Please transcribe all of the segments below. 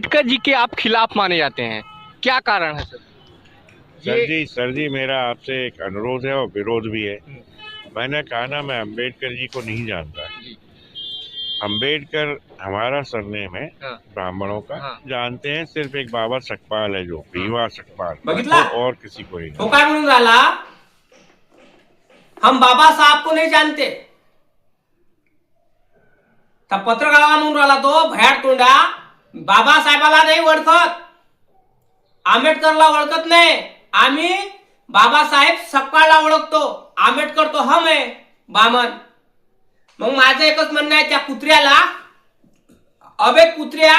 अंबेडकर जी के आप खिलाफ माने जाते हैं। क्या कारण है sir? Sir ji sir ji मेरा आपसे एक अनुरोध है और विरोध भी है। मैंने कहा ना मैं अंबेडकर जी को नहीं जानता। अंबेडकर हमारा सरनेम है हाँ। ब्राह्मणों का। हाँ। जानते हैं सिर्फ़ एक बाबा सकपाल है जो भीवा सकपाल बघितला? और- और किसी को ही तो नहीं हम बाबा साहब को नहीं जानते। म्हणून राहिला तो भयाड तोंडा। बाबासाहेबाला नाही ओळखत. आंबेडकरला ओळखत नाही. आम्ही बाबासाहेब सकाळला ओळखतो. आंबेडकर तो हम आहे बामन. मग माझं एकच म्हणणं आहे त्या कुत्र्याला अबे कुत्र्या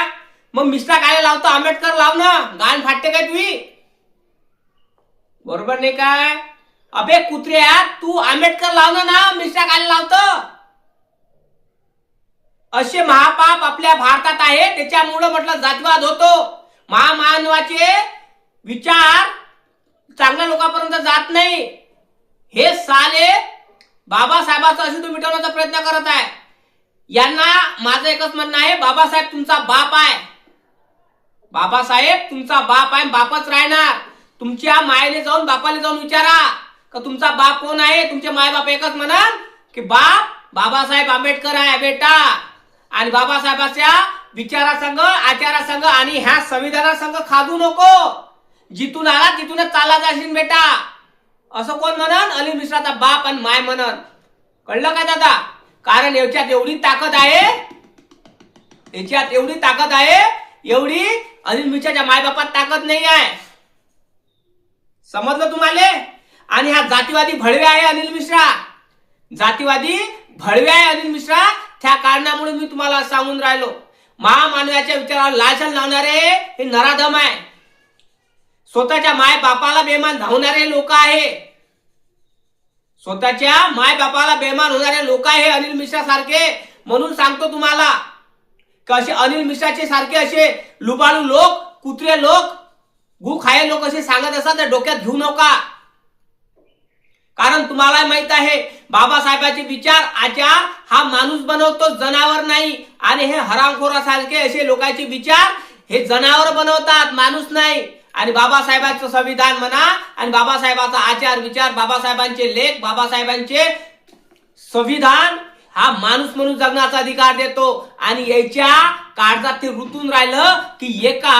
मग मिश्रा काय लावतो? आंबेडकर लाव ना. गाण फाटते काय तुम्ही बरोबर नाही काय? अबे कुत्र्या तू आंबेडकर लावणं ना मिश्रा काय लावतो? असे महापाप आपल्या भारतात आहे त्याच्यामुळं म्हटलं जातवाद होतो. महामानवाचे विचार चांगल्या लोकांपर्यंत जात नाही. हे साले बाबासाहेबाचं अशुद्ध मिटवण्याचा प्रयत्न करत आहे. यांना माझं एकच म्हणणं आहे बाबासाहेब तुमचा बाप आहे. बाबासाहेब तुमचा बाप आहे बापच राहणार. तुमच्या मायने जाऊन बापाला जाऊन विचारा. का तुमचा बाप कोण आहे? तुमचे मायबाप एकच म्हणाल की बाप बाबासाहेब आंबेडकर आहे बेटा. आणि बाबासाहेबाच्या विचारासंग आचारासंग आणि ह्या संविधानासंग खाजू नको. जिथून आला तिथूनच चालला जाशील बेटा. असं कोण म्हणन? अली मिश्राचा बाप आणि माय म्हणन. कळलं काय दादा? कारण याच्यात एवढी ताकद आहे. याच्यात एवढी ताकद आहे. एवढी अनिल मिश्राच्या मायबापात ताकद नाही आहे. समजलं तुम्हाला? आणि हा जातीवादी भडवे आहे अनिल मिश्रा. जातीवादी भडवे आहे अनिल मिश्रा. त्या कारणामुळे मी तुम्हाला सांगून राहिलो. महामानवाच्या विचारावर लाचन लावणारे हे नराधम आहे. स्वतःच्या माय बापाला बेमान धावणारे लोक आहे. स्वतःच्या माय बापाला बेमान होणारे लोक आहे अनिल मिश्रा सारखे म्हणून सांगतो तुम्हाला. की असे अनिल मिश्राचे सारखे असे लुबाळू लोक कुत्रे लोक गु खाये लोक असे सांगत असतात तर डोक्यात घेऊ नका. कारण तुम्हाला माहीत आहे बाबासाहेबांचे विचार आचार हा माणूस बनवतो जनावर नाही. आणि हे हरामखोरासारखे असे लोकांचे विचार हे जनावर बनवतात माणूस नाही. आणि बाबासाहेबांचं संविधान म्हणा आणि बाबासाहेबांचा आचार विचार बाबासाहेबांचे लेख बाबासाहेबांचे संविधान हा माणूस म्हणून जगण्याचा अधिकार देतो. आणि याच्या काळजात ते रुतून राहिलं की एका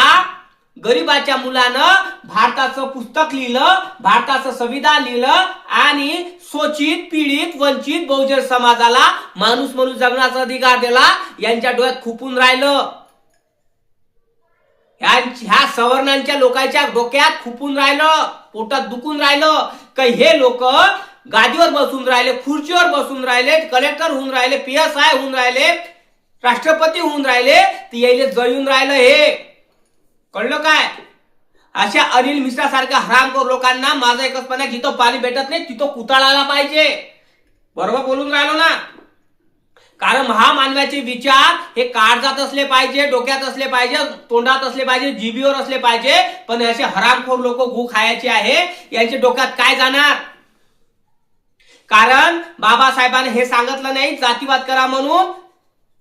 गरीबाच्या मुलानं भारताचं पुस्तक लिहिलं भारताचं संविधान लिहिलं आणि शोषित पीडित वंचित बहुजन समाजाला माणूस म्हणून जगण्याचा अधिकार दिला यांच्या डोळ्यात खुपून राहिलं. ह्या- सवर्णांच्या लोकांच्या डोक्यात खुपून राहिलं पोटात दुखून राहिलं. का हे लोक गादीवर बसून राहिले खुर्चीवर बसून राहिले कलेक्टर होऊन राहिले पी एस आय होऊन राहिले राष्ट्रपती होऊन राहिले ते यायले जळून राहिलं हे. कळलं काय? अशा अनिल मिश्रा सारख्या हरामखोर लोकांना माझं एकच पण जिथं पाणी भेटत नाही तिथं कुताळायला पाहिजे. बरोबर बोलून राहिलो ना? कारण महामानवाचे विचार हे काळजात असले पाहिजे डोक्यात असले पाहिजे तोंडात असले पाहिजे जीबीवर असले पाहिजे पण असे हरामखोर लोक गु खायचे आहे यांच्या डोक्यात काय जाणार? कारण बाबासाहेबांनी हे सांगितलं नाही जातीवाद करा म्हणून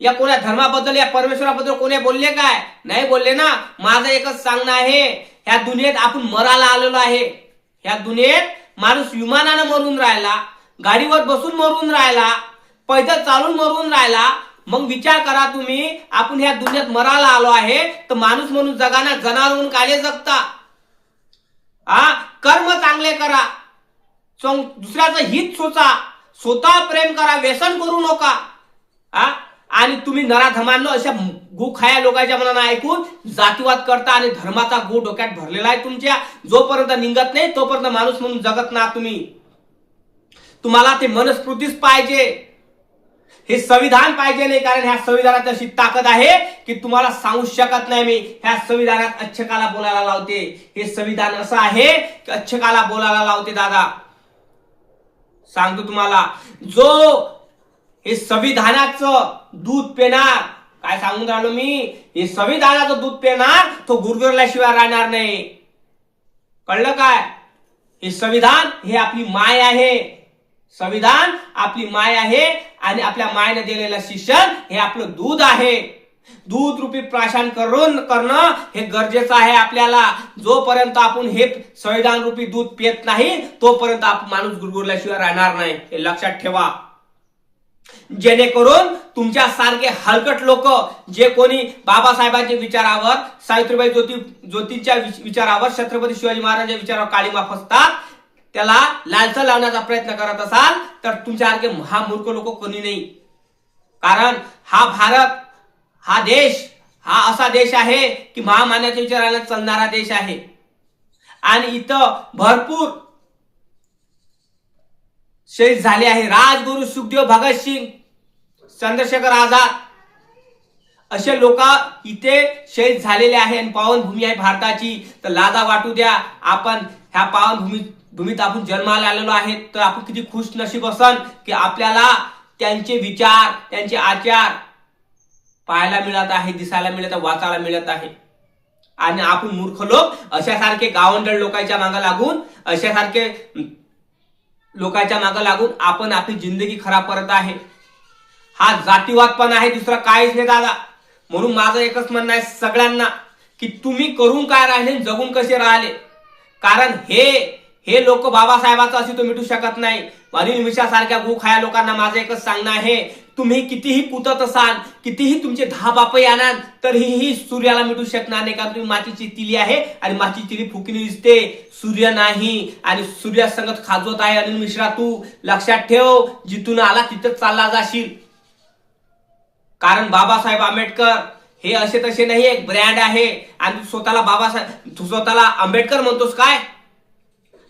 या कोण्या धर्माबद्दल या परमेश्वराबद्दल कोणी बोलले काय? नाही बोलले ना. माझं एकच सांगणं आहे ह्या दुनियेत आपण मराला आलेलो आहे. ह्या दुनियेत माणूस विमानानं मरून राहिला गाडीवर बसून मरून राहिला पैदल चालून मरून राहिला. मग विचार करा तुम्ही आपण ह्या दुनियेत मराला आलो आहे तर माणूस म्हणून जगाना जनावर म्हणून काले जगता? हा कर्म चांगले करा. दुसऱ्याचं हित सोचा. स्वतः प्रेम करा व्यसन करू नका. हा आणि तुम्ही नराधमांनो अशा गुखाया लोकांच्या मनानं ऐकून जातीवाद करता आणि धर्माचा गो डोक्यात भरलेला आहे तुमच्या. जोपर्यंत निघत नाही तोपर्यंत माणूस म्हणून जगत ना तुम्ही. तुम्हाला ते मनस्फूर्तीच पाहिजे. हे संविधान पाहिजे नाही कारण ह्या संविधानात अशी ताकद आहे की तुम्हाला सांगू शकत नाही मी. ह्या संविधानात अच्छकाला बोलायला लावते. हे संविधान असं आहे की अच्छकाला बोलायला लावते दादा. सांगतो तुम्हाला. जो हे संविधानाचं दूध पेणार. काय सांगून राहिलो मी? हे संविधानाचं दूध पेणार तो गुरगुरल्याशिवाय राहणार नाही. कळलं काय? हे संविधान हे आपली माय आहे. संविधान आपली माय आहे आणि आपल्या मायने दिलेलं शिक्षण हे आपलं दूध आहे. दूध रूपी प्राशन करून करणं हे गरजेचं आहे आपल्याला. जोपर्यंत आपण हे संविधान रूपी दूध पेत नाही तोपर्यंत आपण माणूस गुरगुरल्याशिवाय राहणार नाही. हे लक्षात ठेवा. जेणेकरून तुमच्या सारखे हलकट लोक जे कोणी बाबासाहेबांच्या विचारावर सावित्रीबाई ज्योती ज्योतींच्या विचारावर छत्रपती शिवाजी महाराजांच्या विचारावर काळीमा फसतात त्याला लालचा लावण्याचा प्रयत्न करत असाल तर तुमच्यासारखे महामूर्ख लोक कोणी नाही. कारण हा भारत हा देश हा असा देश आहे की महामान्याच्या विचाराला चालणारा देश आहे. आणि इथं भरपूर शहीद झाले आहे. राजगुरु सुखदेव भगतसिंग चंद्रशेखर आझाद. असे लोक इथे शहीद झालेले आहे आणि पावनभूमी आहे भारताची. तर लाजा वाटू द्या. आपण ह्या पावनभूमी भूमीत आपण जन्माला आलेलो आहे. तर आपण किती खुश नशीब असन की आपल्याला त्यांचे विचार त्यांचे आचार पाहायला मिळत आहे दिसायला मिळत आहे वाचायला मिळत आहे. आणि आपण मूर्ख लोक अशासारखे गावंडळ लोकांच्या मागे लागून अशासारखे लोकांच्या मागं लागून आपण आपली जिंदगी खराब करत आहे. हा जातीवाद पण आहे दुसरा काहीच नाही दादा. म्हणून माझं एकच म्हणणं आहे सगळ्यांना की तुम्ही करून काय राहिले जगून कसे राहिले? कारण हे हे लोक बाबासाहेबाचं असे तो मिटू शकत नाही. अनिल मिश्रा सारख्या गु खाया लोकांना माझं एकच सांगणं आहे. तुम्ही कितीही पुतत असाल कितीही तुमचे दहा बापही आणाल तरीही सूर्याला मिटू शकणार नाही. कारण तुम्ही मातीची तिली आहे आणि मातीची तिली फुकणी दिसते. सूर्य नाही आणि सूर्यासंगत खाजवत आहे. अनिल मिश्रा तू लक्षात ठेव जिथून आला तिथं चालला जाशील. कारण बाबासाहेब आंबेडकर हे असे तसे नाही एक ब्रँड आहे. आणि स्वतःला बाबासाहेब तू स्वतःला आंबेडकर म्हणतोस काय?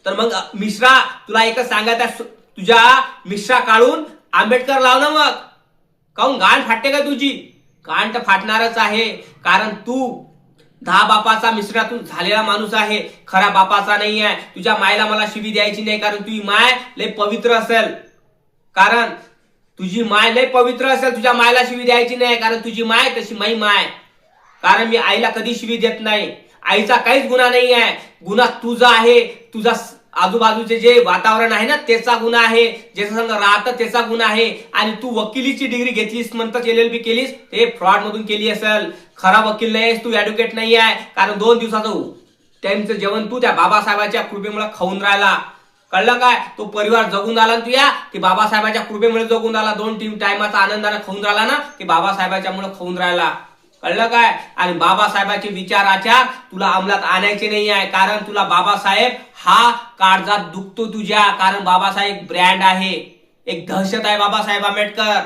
तर मग मिश्रा तुला एकच सांगायचं आहे, तुझ्या मिश्रा काढून आंबेडकर लाव ना मग. काहून गाण फाटते का तुझी? गाण तर फाटणारच आहे कारण तू दहा बापाचा मिश्रातून झालेला माणूस आहे खरा बापाचा नाही आहे तुझ्या मायला मला शिवी द्यायची नाही कारण तुझी माय लय पवित्र असेल. कारण तुझी माय लय पवित्र असेल तुझ्या मायला शिवी द्यायची नाही कारण तुझी माय तशी माई माय. कारण मी आईला कधी शिवी देत नाही. आईचा काहीच गुन्हा नाही आहे गुन्हा तुझा आहे. तुझा आजूबाजूचे जे वातावरण आहे ना त्याचा गुन्हा आहे. ज्याचा संघ राहतं त्याचा गुन्हा आहे. आणि तू वकिलीची डिग्री घेतलीस म्हणतात एल एल बी केलीस ते फ्रॉड मधून केली असेल. खरा वकील नाही तू ऍडव्होकेट नाही आहे कारण दोन दिवसाचं त्यांचं जेवण तू त्या बाबासाहेबांच्या कृपेमुळे खाऊन राहिला. कळलं काय? तो परिवार जगून आला तू तुया की बाबासाहेबाच्या कृपेमुळे जगून आला. दोन तीन टायमाचा आनंदाने खाऊन राहिला ना की बाबासाहेबाच्या मुळे खाऊन राहिला. कळलं काय? आणि बाबासाहेबांचे विचार आचार तुला अंमलात आणायचे नाही आहे. कारण तुला बाबासाहेब हा काळजात दुखतो तुझ्या. कारण बाबासाहेब एक ब्रँड आहे. एक दहशत आहे बाबासाहेब आंबेडकर.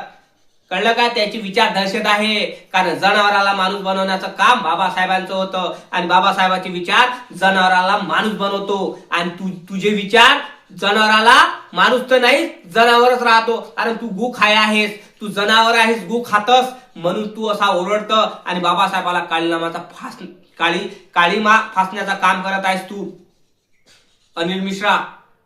कळलं काय? त्याची विचार दहशत आहे. कारण जनावराला माणूस बनवण्याचं काम बाबासाहेबांचं होतं. आणि बाबासाहेबांचे विचार जनावराला माणूस बनवतो. आणि तुझे विचार जनावराला माणूस तर नाही जनावरच राहतो. कारण तू गु खाय आहेस. तू जनावर आहेस गु खातस. म्हणून तू असा ओरडत आणि बाबासाहेबाला काळीनामाचा फास काळी काळीमा फासण्याचा काम करत आहेस तू. अनिल मिश्रा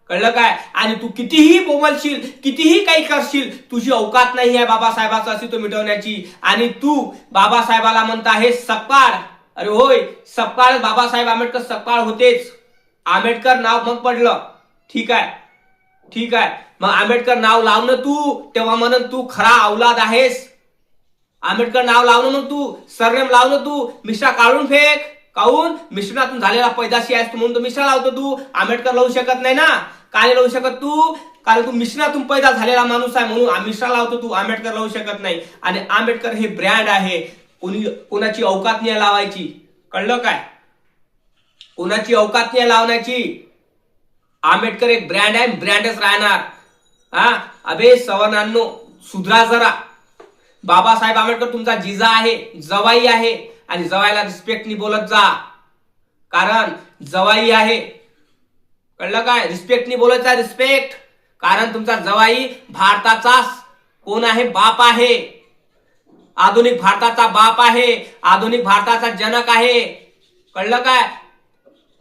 कळलं काय? आणि तू कितीही बोमलशील कितीही काही करशील तुझी अवकात नाही आहे बाबासाहेबाचं अस्तित्व मिटवण्याची. आणि तू बाबासाहेबाला म्हणता आहे सकाळ अरे होय सकाळ बाबासाहेब आंबेडकर सकाळ होतेच. आंबेडकर नाव मग पडलं. ठीक आहे. ठीक आहे. मग आंबेडकर नाव लावणं तू. तेव्हा म्हणून तू खरा औलाद आहेस. आंबेडकर नाव लावणं मग तू. सरनेम लावणं तू. मिश्रा काढून फेक. काऊन? मिश्रणातून झालेला पैदाशी आहेस म्हणून तू मिश्रा लावतो तू. आंबेडकर लावू शकत नाही ना. काय नाही लावू शकत तू? कारण तू मिश्रणातून पैदा झालेला माणूस आहे म्हणून मिश्रा लावतो तू. आंबेडकर लावू शकत नाही. आणि आंबेडकर हे ब्रँड आहे. कोणी कोणाची अवकात नाही लावायची. कळलं काय? कोणाची अवकात नाही लावण्याची? आंबेडकर एक ब्रँड आहे ब्रँडच राहणार. हा? अबे सवर्णांनो सुधरा जरा. बाबासाहेब आंबेडकर तुमचा जिजा आहे जवाई आहे. आणि जवाईला रिस्पेक्टनी बोलत जा. कारण जवाई आहे. कळलं काय? रिस्पेक्टनी बोलत जा रिस्पेक्ट कारण तुमचा जवाई भारताचा कोण आहे? बाप आहे. आधुनिक भारताचा बाप आहे. आधुनिक भारताचा जनक आहे. कळलं काय?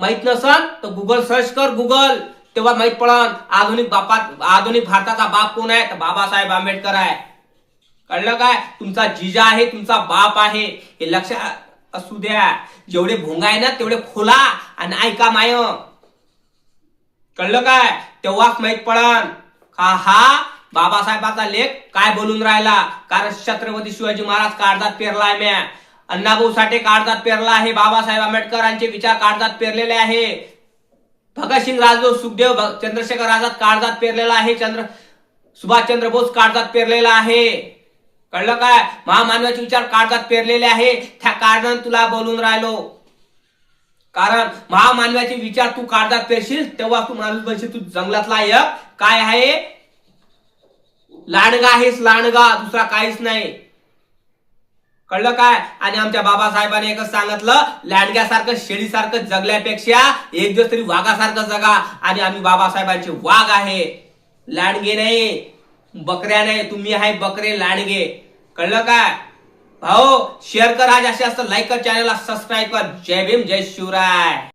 माहीत नसल तर गुगल सर्च कर गुगल तेव्हा माहीत पडन आधुनिक बापात आधुनिक भारताचा बाप कोण आहे? तर बाबासाहेब आंबेडकर आहे. कळलं काय? तुमचा जिजा आहे तुमचा बाप आहे. हे लक्षात असू द्या. जेवढे भोंगा आहे ना तेवढे खोला आणि ऐका माय. कळलं काय? तेव्हाच माहीत पडन. का हा बाबासाहेबाचा लेख काय बोलून राहिला? कारण छत्रपती शिवाजी महाराज काळजात पेरलाय म्या. अण्णाभाऊ साठे काळजात पेरला आहे बाबासाहेब आंबेडकरांचे विचार काळजात पेरलेले आहे. भगतसिंग राजगुरू सुखदेव चंद्रशेखर आझाद काळजात पेरलेला आहे चंद्र सुभाषचंद्र बोस काळजात पेरलेला आहे. कळलं काय महामानवाचे विचार काळजात पेरलेले आहे. त्या कारणानं तुला बोलून राहिलो. कारण महामानवाचे विचार तू काळजात पेरशील तेव्हा तू माणूस बनशील. तू जंगलातला एक. काय आहे? लांडगा आहेस लांडगा दुसरा काहीच नाही. कळलं काय? आणि आमच्या बाबासाहेबांनी एकच सांगितलं लांडग्यासारखं शेळीसारखं जगल्यापेक्षा एक दिवस तरी वाघासारखं जगा. आणि आम्ही बाबासाहेबांचे वाघ आहे. लांडगे नाही बकऱ्या नाही तुम्ही आहे बकरे लांडगे. कळलं काय? भाऊ शेअर करा आज असे असतं लाईक कर चॅनलला सबस्क्राईब कर. जय भीम जय शिवराय.